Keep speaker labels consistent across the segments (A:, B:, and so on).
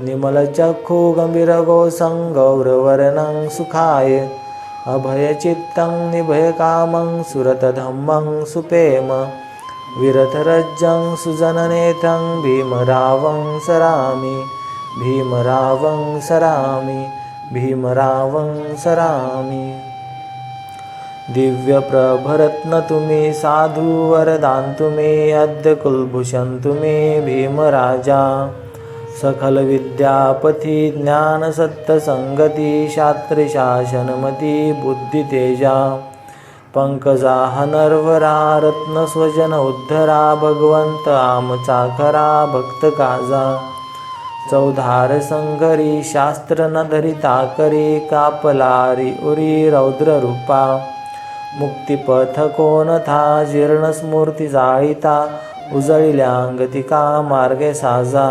A: निमलचक्षुगम्भीरगोसं गौरवर्णं सुखाय। अभयचित्तं निभयकामं सुरतधम्मं सुपेम। विरथरज्जं सुजननेतं भीमरावं सरामि। भीमरावं सरामि। भीमरावं सरामि। दिव्यप्रभरत्न तुम्ही साधुवरदान्तु मे अद्य कुलभूषन्तु मे भीमराजा। सकलविद्यापथि ज्ञानसत्तसङ्गति शास्त्रशासनमति बुद्धितेजा पङ्कजाः नर्वरा रत्नस्वजन उद्धरा भगवन्त आमचाखरा भक्तकाजा चौधार संघरी शास्त्र न धरिता करी कापलारी उरी रौद्ररूपा मुक्तिपथ कोणथा जीर्णस्मूर्ती जाळीता उजळिल्यांगतिका मार्गे साजा।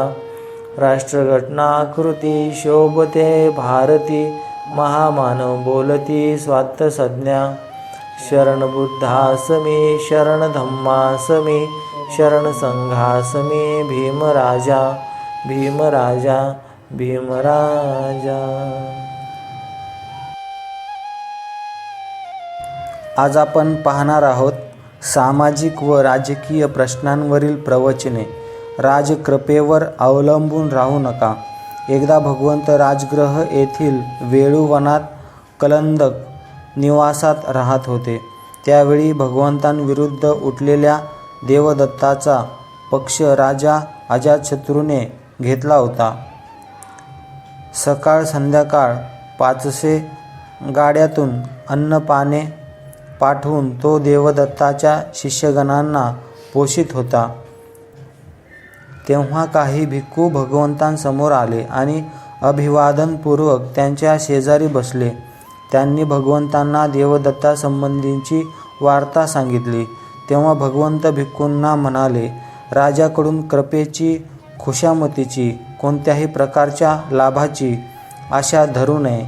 A: राष्ट्रघटनाकृती शोभते भारती महामानव बोलती स्वात्त संज्ञा शरण बुद्धासमी शरण शरण भीमराजा भीमराजा भीमराजा।
B: आज आपण पाहणार आहोत सामाजिक व राजकीय प्रश्नांवरील प्रवचने. राजकृपेवर अवलंबून राहू नका. एकदा भगवंत राजगृह येथील वेळूवनात कलंदक निवासात राहत होते. त्यावेळी भगवंतांविरुद्ध उठलेल्या देवदत्ताचा पक्ष राजा अजातशत्रूने घेतला होता. सकाळ संध्याकाळ पाचशे गाड्यातून अन्नपाने पाठवून तो देवदत्ताच्या शिष्यगणांना पोषित होता. तेव्हा काही भिक्खू भगवंतांसमोर आले आणि अभिवादनपूर्वक त्यांच्या शेजारी बसले. त्यांनी भगवंतांना देवदत्तासंबंधींची वार्ता सांगितली. तेव्हा भगवंत भिक्खूंना म्हणाले राजाकडून कृपेची खुशामतीची कोणत्याही प्रकारच्या लाभाची आशा धरू नये.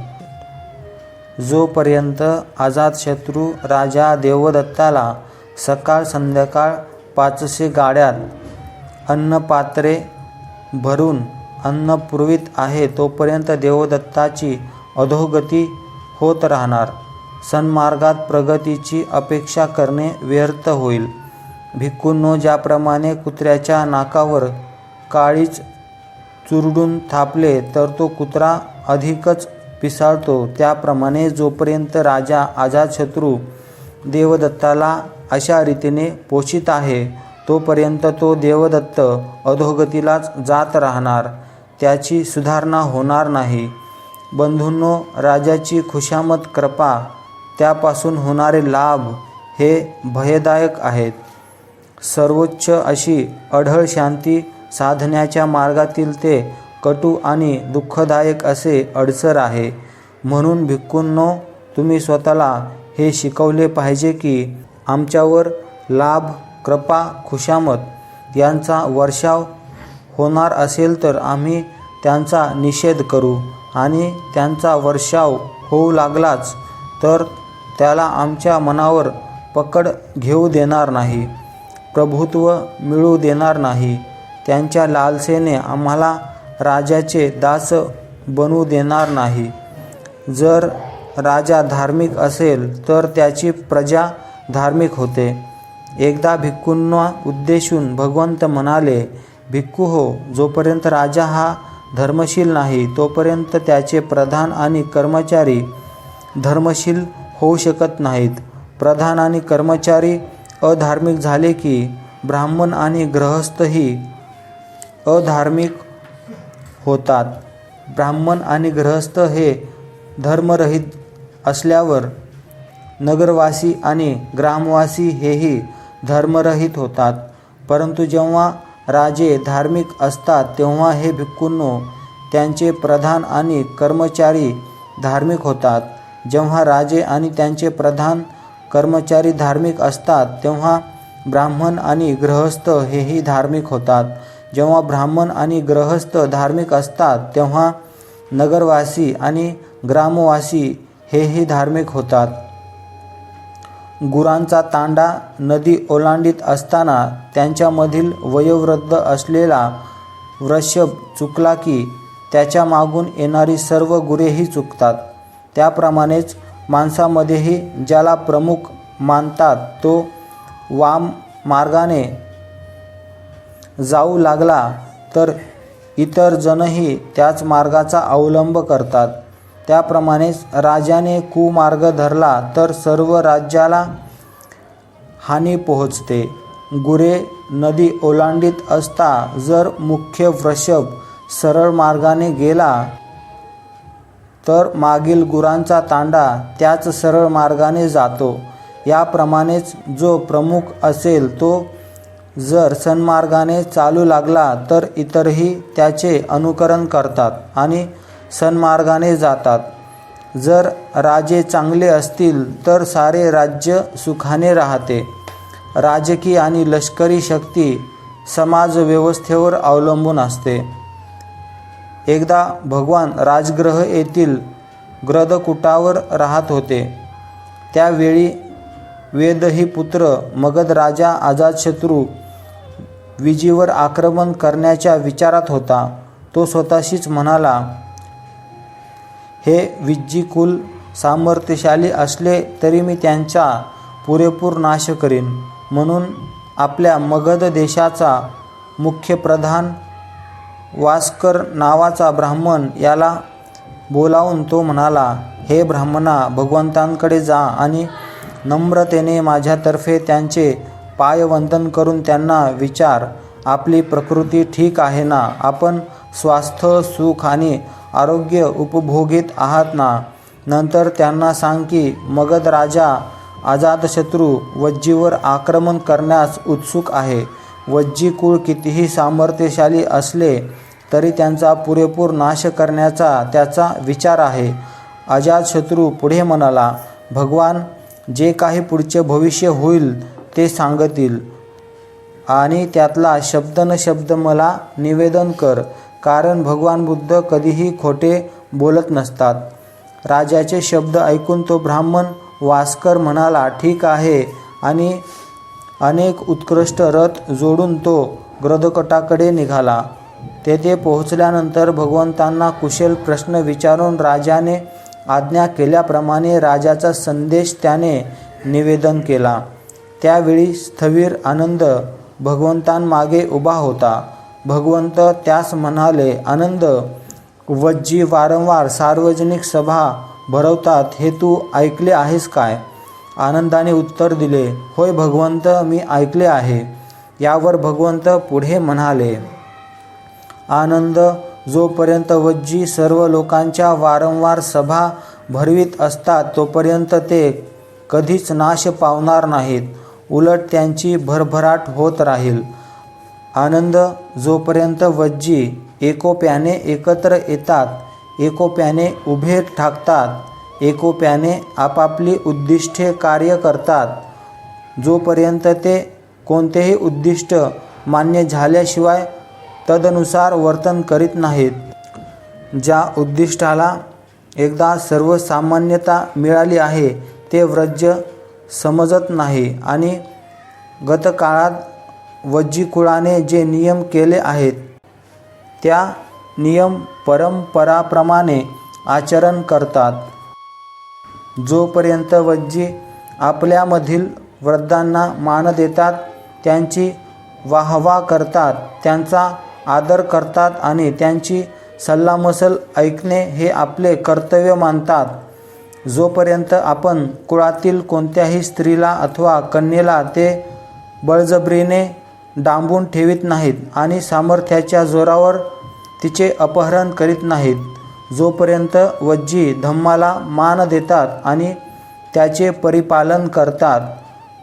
B: जोपर्यंत अजातशत्रू राजा देवदत्ताला सकाळ संध्याकाळ पाचशे गाड्यात अन्नपात्रे भरून अन्न पुरवित आहे तोपर्यंत देवदत्ताची अधोगती होत राहणार. सन्मार्गात प्रगतीची अपेक्षा करणे व्यर्थ होईल. भिक्कूंनो ज्याप्रमाणे कुत्र्याच्या नाकावर काळीच चुरडून थापले तर तो कुत्रा अधिकच पिसाळतो. त्याप्रमाणे जोपर्यंत राजा अजातशत्रू देवदत्ताला अशा रीतीने पोषित आहे तोपर्यंत तो देवदत्त अधोगतीलाच जात राहणार त्याची सुधारणा होणार नाही. बंधूंनो राजाची खुशामत कृपा त्यापासून होणारे लाभ हे भयदायक आहेत. सर्वोच्च अशी अढळ शांती साधण्याच्या मार्गातील ते कटू आणि दुःखदायक असे अडसर आहे. म्हणून भिक्कूंनो तुम्ही स्वतःला हे शिकवले पाहिजे की आमच्यावर लाभ कृपा खुशामत यांचा वर्षाव होणार असेल तर आम्ही त्यांचा निषेध करू आणि त्यांचा वर्षाव होऊ लागलाच तर त्याला आमच्या मनावर पकड घेऊ देणार नाही प्रभुत्व मिळू देणार नाही. त्यांच्या लालसेने आम्हाला राजाचे दास बनवू देणार नाही. जर राजा धार्मिक असेल तर त्याची प्रजा धार्मिक होते. एकदा भिक्खूंना उद्देशून भगवंत म्हणाले भिक्खू हो जोपर्यंत राजा हा धर्मशील नाही तोपर्यंत त्याचे प्रधान आणि कर्मचारी धर्मशील होऊ शकत नाहीत. प्रधान आणि कर्मचारी अधार्मिक झाले की ब्राह्मण आणि गृहस्थही अधार्मिक होतात. ब्राह्मण आणि गृहस्थ हे धर्मरहित असल्यावर नगरवासी आणि ग्रामवासी हेही धर्मरहित होतात. परंतु जेव्हा राजे धार्मिक असतात तेव्हा हे भिक्खूंनो त्यांचे प्रधान आणि कर्मचारी धार्मिक होतात. जेव्हा राजे आणि त्यांचे प्रधान कर्मचारी धार्मिक असतात तेव्हा ब्राह्मण आणि गृहस्थ हेही धार्मिक होतात. जेव्हा ब्राह्मण आणि गृहस्थ धार्मिक असतात तेव्हा नगरवासी आणि ग्रामवासी हेही धार्मिक होतात. गुरांचा तांडा नदी ओलांडीत असताना त्यांच्यामधील वयोवृद्ध असलेला वृषभ चुकला की त्याच्या मागून येणारी सर्व गुरेही चुकतात. त्याप्रमाणेच माणसामध्येही ज्याला प्रमुख मानतात तो वाम मार्गाने जाऊ लागला तर इतर जणही त्याच मार्गाचा अवलंब करतात. त्याप्रमाणेच राजाने कुमार्ग धरला तर सर्व राज्याला हानी पोहोचते. गुरे नदी ओलांडीत असता जर मुख्य वृषभ सरळ मार्गाने गेला तर मागील गुरांचा तांडा त्याच सरळ मार्गाने जातो. याप्रमाणेच जो प्रमुख असेल तो जर सन्मार्गाने चालू लागला तर इतरही त्याचे अनुकरण करतात आणि सन्मार्गाने जातात. जर राजे चांगले असतील तर सारे राज्य सुखाने राहते. राजकीय आणि लष्करी शक्ती समाज व्यवस्थेवर अवलंबून असते. एकदा भगवान राजग्रह येथील ग्रदकुटावर राहत होते. त्यावेळी वेदही पुत्र मगध राजा अजातशत्रू विजीवर आक्रमण करण्याच्या विचारात होता. तो स्वतःशीच म्हणाला हे विज्जीकुल सामर्थ्यशाली असले तरी मी त्यांचा पुरेपूर नाश करीन. म्हणून आपल्या मगध देशाचा मुख्य प्रधान वास्कर नावाचा ब्राह्मण याला बोलावून तो म्हणाला हे ब्राह्मणा भगवंतांकडे जा आणि नम्रतेने माझ्यातर्फे त्यांचे पायवंदन करून त्यांना विचार. आपली प्रकृती ठीक आहे ना? आपण स्वास्थ्य सुख आणि आरोग्य उपभोगीत आहात ना? नंतर त्यांना सांग की मगध राजा अजातशत्रू वज्जीवर आक्रमण करण्यास उत्सुक आहे. वज्जी कुळ कितीही सामर्थ्यशाली असले तरी त्यांचा पुरेपूर नाश करण्याचा त्याचा विचार आहे. अजातशत्रू पुढे म्हणाला भगवान जे काही पुढचे भविष्य होईल ते सांगतील. आणि त्यातला शब्द न शब्द मला निवेदन कर. कारण भगवान बुद्ध कधीही खोटे बोलत नसतात. राजाचे शब्द ऐकून तो ब्राह्मण वास्कर म्हणाला ठीक आहे आणि अनेक उत्कृष्ट रथ जोडून तो ग्रदकटाकडे निघाला. तेथे पोहोचल्यानंतर भगवंतांना कुशल प्रश्न विचारून राजाने आज्ञा केल्याप्रमाणे राजाचा संदेश त्याने निवेदन केला. त्यावेळी स्थवीर आनंद भगवंतांमागे उभा होता. भगवंत त्यास म्हणाले आनंद वज्जी वारंवार सार्वजनिक सभा भरवतात हे तू ऐकले आहेस काय? आनंदाने उत्तर दिले होय भगवंत मी ऐकले आहे. यावर भगवंत पुढे म्हणाले आनंद जोपर्यंत वज्जी सर्व लोकांच्या वारंवार सभा भरवीत असतात तोपर्यंत ते कधीच नाश पावणार नाहीत. उलट त्यांची भरभराट होत राहील. आनंद जोपर्यंत वज्जी एकोप्याने एकत्र येतात एकोप्याने उभे ठाकतात एकोप्याने आपापली उद्दिष्टे कार्य करतात जोपर्यंत ते कोणतेही उद्दिष्ट मान्य झाल्याशिवाय तदनुसार वर्तन करीत नाहीत. ज्या उद्दिष्टाला एकदा सर्वसामान्यता मिळाली आहे ते व्रज समजत नाही आणि गतकाळात वज्जी कुळाने जे नियम केले आहेत त्या नियम परंपराप्रमाणे आचरण करतात. जोपर्यंत वज्जी आपल्यामधील वृद्धांना मान देतात त्यांची वाहवा करतात त्यांचा आदर करतात आणि त्यांची सल्लामसल ऐकणे हे आपले कर्तव्य मानतात जोपर्यंत आपण कुळातील कोणत्याही स्त्रीला अथवा कन्येला ते बळजबरीने डांबून ठेवीत नाहीत आणि सामर्थ्याच्या जोरावर तिचे अपहरण करीत नाहीत. जोपर्यंत वज्जी धम्माला मान देतात आणि त्याचे परिपालन करतात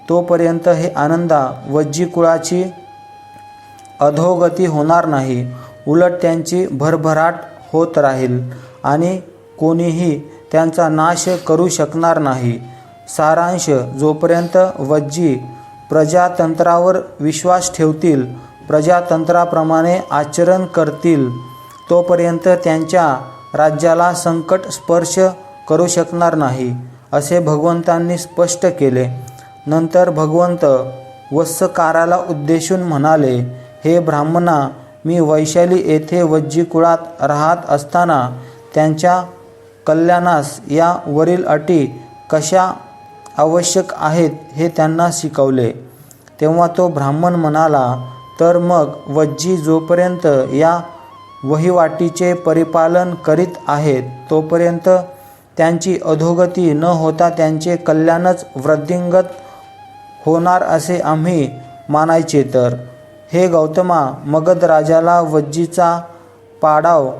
B: तोपर्यंत हे आनंदा वज्जी कुळाची अधोगती होणार नाही. उलट त्यांची भरभराट होत राहील आणि कोणीही त्यांचा नाश करू शकणार नाही. सारांश जोपर्यंत वज्जी प्रजातंत्रावर विश्वास ठेवतील. प्रजातंत्राप्रमाणे आचरण करतील. तोपर्यंत त्यांच्या राज्याला संकट स्पर्श करू शकणार नाही असे भगवंतांनी स्पष्ट केले. नंतर भगवंत वत्सकाराला उद्देशून म्हणाले हे ब्राह्मणा मी वैशाली येथे वज्जी कुळात राहत असताना त्यांच्या कल्याणास या वरील अटी कशा आवश्यक आहेत हे त्यांना शिकवले. तेव्हा तो ब्राह्मण म्हणाला तर मग वज्जी जोपर्यंत या वहिवाटीचे परिपालन करीत आहेत तोपर्यंत त्यांची अधोगती न होता त्यांचे कल्याणच वृद्धिंगत होणार असे आम्ही मानायचे तर. हे गौतमा मगध राजाला वज्जीचा पाडाव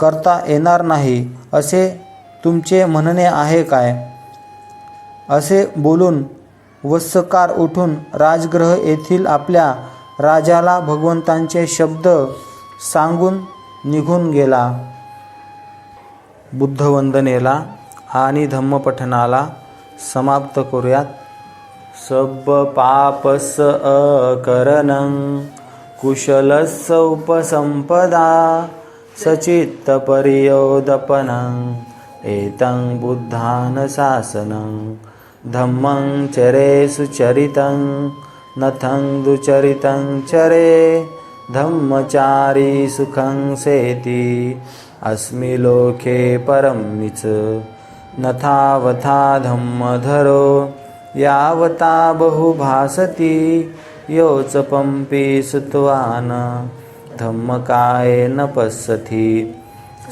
B: करता येणार नाही असे तुमचे म्हणणे आहे काय? असे बोलून वत्सकार उठून राजग्रह येथील आपल्या राजाला भगवंतांचे शब्द सांगून निघून गेला. बुद्धवंदनेला आणि धम्मपठनाला समाप्त करूयात. सब पापस अकरणं कुशलस उपसंपदा सचित्तपर्योदपनं एतं बुद्धान शासनं
A: धम्मं चरे सुचरितं नथं दुचरितं चरे धम्मचारी सुखं सेति अस्मि लोके परं निच। नथावथा धम्मधरो यावता बहुभासति योच पंपी सुत्वान धम्मकाय न पश्यति।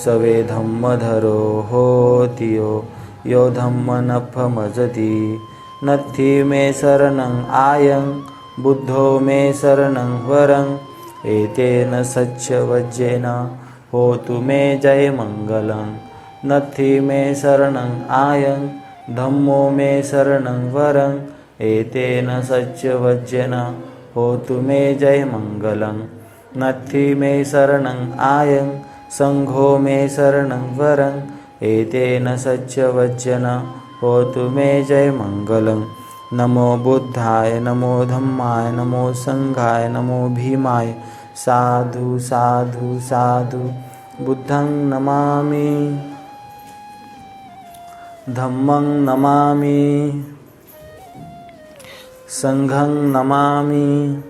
A: सवे धम्मधरो होति यो यो धम्मनफमजति नत्थि मे शरणं आयं बुद्धो मे शरणं वरं। एतेन सच्चवज्जेन होतु मे जयमङ्गलं। नत्थि मे शरणं आयं धम्मो मे शरणं वरं। एतेन सच्चवज्जेन होतु मे जयमङ्गलं। नत्थि मे शरणं आयं सङ्घो मे शरणं वरं। एतेन सच्चवज्जन होतु मे जयमङ्गलं नमो बुद्धाय नमो धम्माय नमो सङ्घाय नमो भीमाय। साधु साधु साधु बुद्धं नमामि। धम्मं नमामि। सङ्घं नमामि